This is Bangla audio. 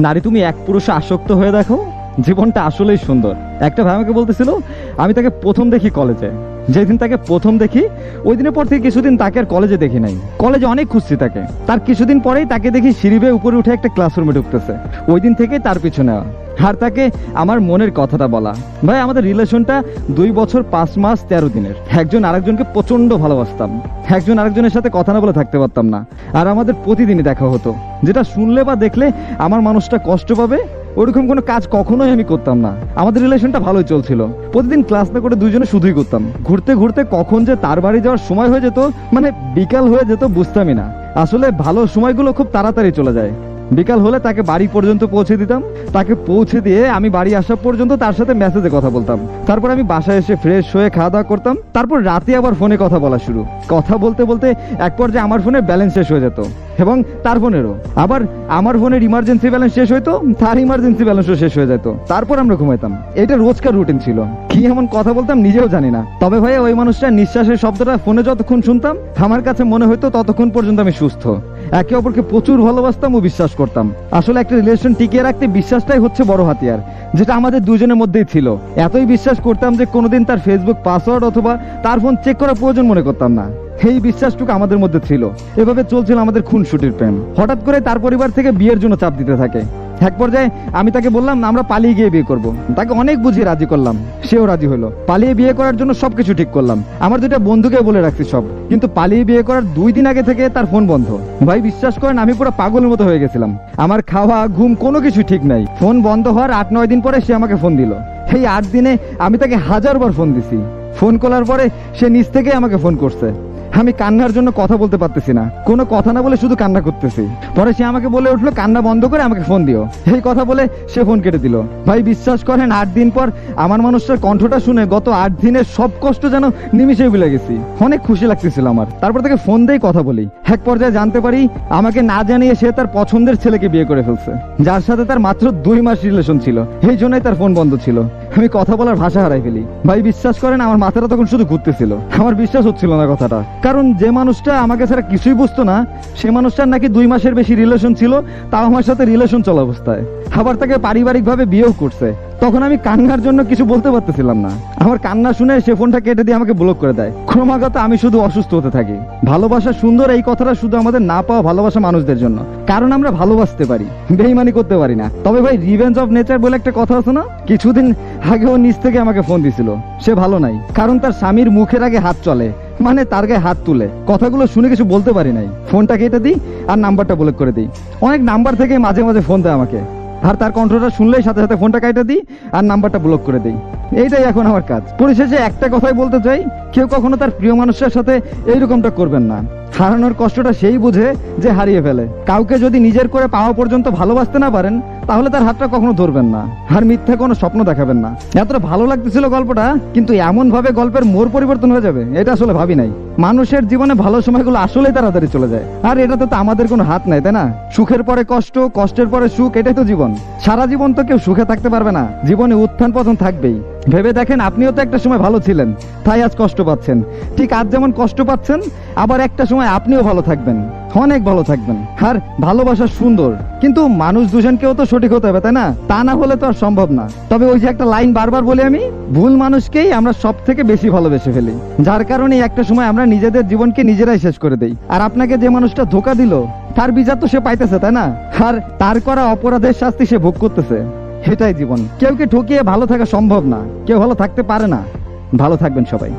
নারী, তুমি এক পুরুষে আসক্ত হয়ে দেখো? জীবনটা আসলেই সুন্দর। একটা ভাই আমাকে বলতেছিল, আমি তাকে প্রথম দেখি কলেজে। যেদিন তাকে প্রথম দেখি ওই দিনের পর থেকে কিছুদিন তাকে আর কলেজে দেখি নাই। কলেজে অনেক খুঁজছি তাকে। তার কিছুদিন পরেই তাকে দেখি সিঁড়ি বেয়ে উপরে উঠে একটা ক্লাসরুমে ঢুকতেছে। ওই দিন থেকেই তার পিছনে নেওয়া। আর তাকে আমার মনের কথাটা বলা। ভাই, আমাদের রিলেশনটা দুই বছর পাঁচ মাস তেরো দিনের। একজন আরেকজনকে প্রচণ্ড ভালোবাসতাম। একজন আরেকজনের সাথে কথা না বলে থাকতে পারতাম না। আর আমাদের প্রতিদিনই দেখা হতো। যেটা শুনলে বা দেখলে আমার মানুষটা কষ্ট পাবে ওরকম কোনো কাজ কখনোই আমি করতাম না। আমাদের রিলেশনটা ভালোই চলছিল। প্রতিদিন ক্লাস না করে দুজনে শুধুই করতাম। ঘুরতে ঘুরতে কখন যে তার বাড়ি যাওয়ার সময় হয়ে যেত মানে বিকাল হয়ে যেত বুঝতামই না। আসলে ভালো সময়গুলো খুব তাড়াতাড়ি চলে যায়। বিকাল হলে তাকে বাড়ি পর্যন্ত পৌঁছে দিতাম। তাকে পৌঁছে দিয়ে আমি বাড়ি আসা পর্যন্ত তার সাথে মেসেজে কথা বলতাম। তারপর আমি বাসায় এসে ফ্রেশ হয়ে খাওয়া দাওয়া করতাম। তারপর রাতে আবার ফোনে কথা বলা শুরু। কথা বলতে বলতে এক পর্যায়ে আমার ফোনের ব্যালেন্স শেষ হয়ে যেত এবং তার ফোনেরও আবার আমার ফোনের ইমার্জেন্সি ব্যালেন্স শেষ হইতো, তার ইমার্জেন্সি ব্যালেন্সও শেষ হয়ে যেত। তারপর আমরা ঘুমাইতাম। এটা রোজকার রুটিন ছিল। কি এমন কথা বলতাম নিজেও জানি না। তবে ভাই ওই মানুষটা নিঃশ্বাসের শব্দটা ফোনে যতক্ষণ শুনতাম, আমার কাছে মনে হতো ততক্ষণ পর্যন্ত আমি সুস্থ। একে অপরকে প্রচুর ভালোবাসতাম ও বিশ্বাস করতাম। আসলে একটা রিলেশন টিকিয়ে রাখতে বিশ্বাসটাই হচ্ছে বড় হাতিয়ার, যেটা আমাদের দুজনের মধ্যেই ছিল। এতই বিশ্বাস করতাম যে কোনোদিন তার ফেসবুক পাসওয়ার্ড অথবা তার ফোন চেক করা প্রয়োজন মনে করতাম না। এই বিশ্বাসটুকু আমাদের মধ্যে ছিল। এভাবে চলছিল আমাদের খুন খুনসুটির প্রেম। হঠাৎ করে তার পরিবার থেকে বিয়ের জন্য চাপ দিতে থাকে। এক পর্যায়ে আমি তাকে বললাম, আমরা পালিয়ে গিয়ে বিয়ে করব। তাকে অনেক বুঝিয়ে রাজি করলাম। সেও রাজি হলো। পালিয়ে বিয়ে করার জন্য সবকিছু ঠিক করলাম। আমার দুইটা বন্ধুকে বলে রাখছি সব। কিন্তু পালিয়ে বিয়ে করার দুই দিন আগে থেকে তার ফোন বন্ধ। ভাই, বিশ্বাস করেন, আমি পুরো পাগলের মতো হয়ে গেছিলাম। আমার খাওয়া, ঘুম, কোনো কিছু ঠিক নাই। ফোন বন্ধ হওয়ার আট, নয় দিন পরে সে আমাকে ফোন দিল। এই আট দিনে আমি তাকে হাজারবার ফোন দিছি। ফোন করার পরে সে নিজ থেকে আমাকে ফোন করছে। আমি কান্নার জন্য কথা বলতে পারতেছি না। কোনো কথা না বলে শুধু কান্না করতেছি। পরে সে আমাকে বলে উঠল, কান্না বন্ধ করে আমাকে ফোন দিও। এই কথা বলে সে ফোন কেটে দিল। ভাই, বিশ্বাস করেন, আট দিন পর আমার মানুষটার কণ্ঠটা শুনে গত আট দিনের সব কষ্ট যেন নিমিশে ভুলে গেছি। অনেক খুশি লাগতেছিল আমার। তারপর তাকে ফোন দিয়ে কথা বলি। এক পর্যায়ে জানতে পারি, আমাকে না জানিয়ে সে তার পছন্দের ছেলেকে বিয়ে করে ফেলছে, যার সাথে তার মাত্র দুই মাস রিলেশন ছিল। এই জন্যই তার ফোন বন্ধ ছিল। আমি কথা বলার ভাষা হারাই ফেলি। ভাই, বিশ্বাস করেন, আমার মাথাটা তখন শুধু ঘুরতেছিল। আমার বিশ্বাস হচ্ছিল না কথাটা। কারণ যে মানুষটা আমাকে ছাড়া কিছুই বুঝতো না, সে মানুষটার নাকি দুই মাসের বেশি রিলেশন ছিল, তাও আমার সাথে রিলেশন চলা অবস্থায়। আবার তাকে পারিবারিকভাবে বিয়েও করছে। তখন আমি কান্নার জন্য কিছু বলতে পারতেছিলাম না। আমার কান্না শুনে সে ফোনটা কেটে দিয়ে আমাকে ব্লক করে দেয়। ক্রমাগত আমি শুধু অসুস্থ হতে থাকি। ভালোবাসা সুন্দর, এই কথাটা শুধু আমাদের না পাওয়া ভালোবাসা মানুষদের জন্য। কারণ আমরা ভালোবাসতে পারি, বেইমানি করতে পারি না। তবে ভাই রিভেঞ্জ অফ নেচার বলে একটা কথা আছে না? কিছুদিন আগে ও নিচ থেকে আমাকে ফোন দিছিল। সে ভালো নাই, কারণ তার স্বামীর মুখের আগে হাত চলে মানে তার গায়ে হাত তুলে। কথাগুলো শুনে কিছু বলতে পারি নাই। ফোনটা কেটে দিই আর নাম্বারটা ব্লক করে দিই। অনেক নাম্বার থেকে মাঝে মাঝে ফোন দেয় আমাকে। আর তার কন্ট্রোলটা শুনলেই সাথে সাথে ফোনটা কাইটে দিই আর নাম্বারটা ব্লক করে দিই। এইটাই এখন আমার কাজ। পরিশেষে একটা কথাই বলতে চাই, কেউ কখনো তার প্রিয় মানুষের সাথে এইরকমটা করবেন না। হারানোর কষ্টটা সেই বুঝে যে হারিয়ে ফেলে। কাউকে যদি নিজের করে পাওয়া পর্যন্ত ভালোবাসতে না পারেন তাহলে তার হাতটা কখনো ধরবেন না। আর মিথ্যা কোনো স্বপ্ন দেখাবেন না। এতটা ভালো লাগতেছিল গল্পটা, কিন্তু এমন ভাবে গল্পের মোর পরিবর্তন হয়ে যাবে, এটা আসলে ভাবি নাই। মানুষের জীবনে ভালো সময়গুলো আসলেই তাড়াতাড়ি চলে যায়। আর এটাতে তো আমাদের কোনো হাত নাই, তাই না? সুখের পরে কষ্ট, কষ্টের পরে সুখ, এটাই তো জীবন। সারা জীবন তো কেউ সুখে থাকতে পারবে না। জীবনে উত্থান পতন থাকবেই। ভেবে দেখেন, আপনিও তো একটা সময় ভালো ছিলেন, তাই আজ কষ্ট পাচ্ছেন। ঠিক আজ যেমন কষ্ট পাচ্ছেন, আবার একটা সময় আপনিও ভালো থাকবেন। অনেক ভালো থাকবেন। আর ভালোবাসা সুন্দর। কিন্তু মানুষ দুজনকেও তো সঠিক হতে হবে, তাই না? তা না হলে তো আর সম্ভব না। তবে ওই যে একটা লাইন বারবার বলি আমি, ভুল মানুষকেই আমরা সব থেকে বেশি ভালোবেসে ফেলি। যার কারণে একটা সময় আমরা নিজেদের জীবনকে নিজেরাই শেষ করে দেই। আর আপনাকে যে মানুষটা ধোকা দিল, তার বিচার তো সে পাইতেছে, তাই না? আর তার করা অপরাধের শাস্তি সে ভোগ করতেছে। সেটাই জীবন। কেউকে ঠকিয়ে ভালো থাকা সম্ভব না? কেউ ভালো থাকতে পারে না? ভালো থাকবেন সবাই।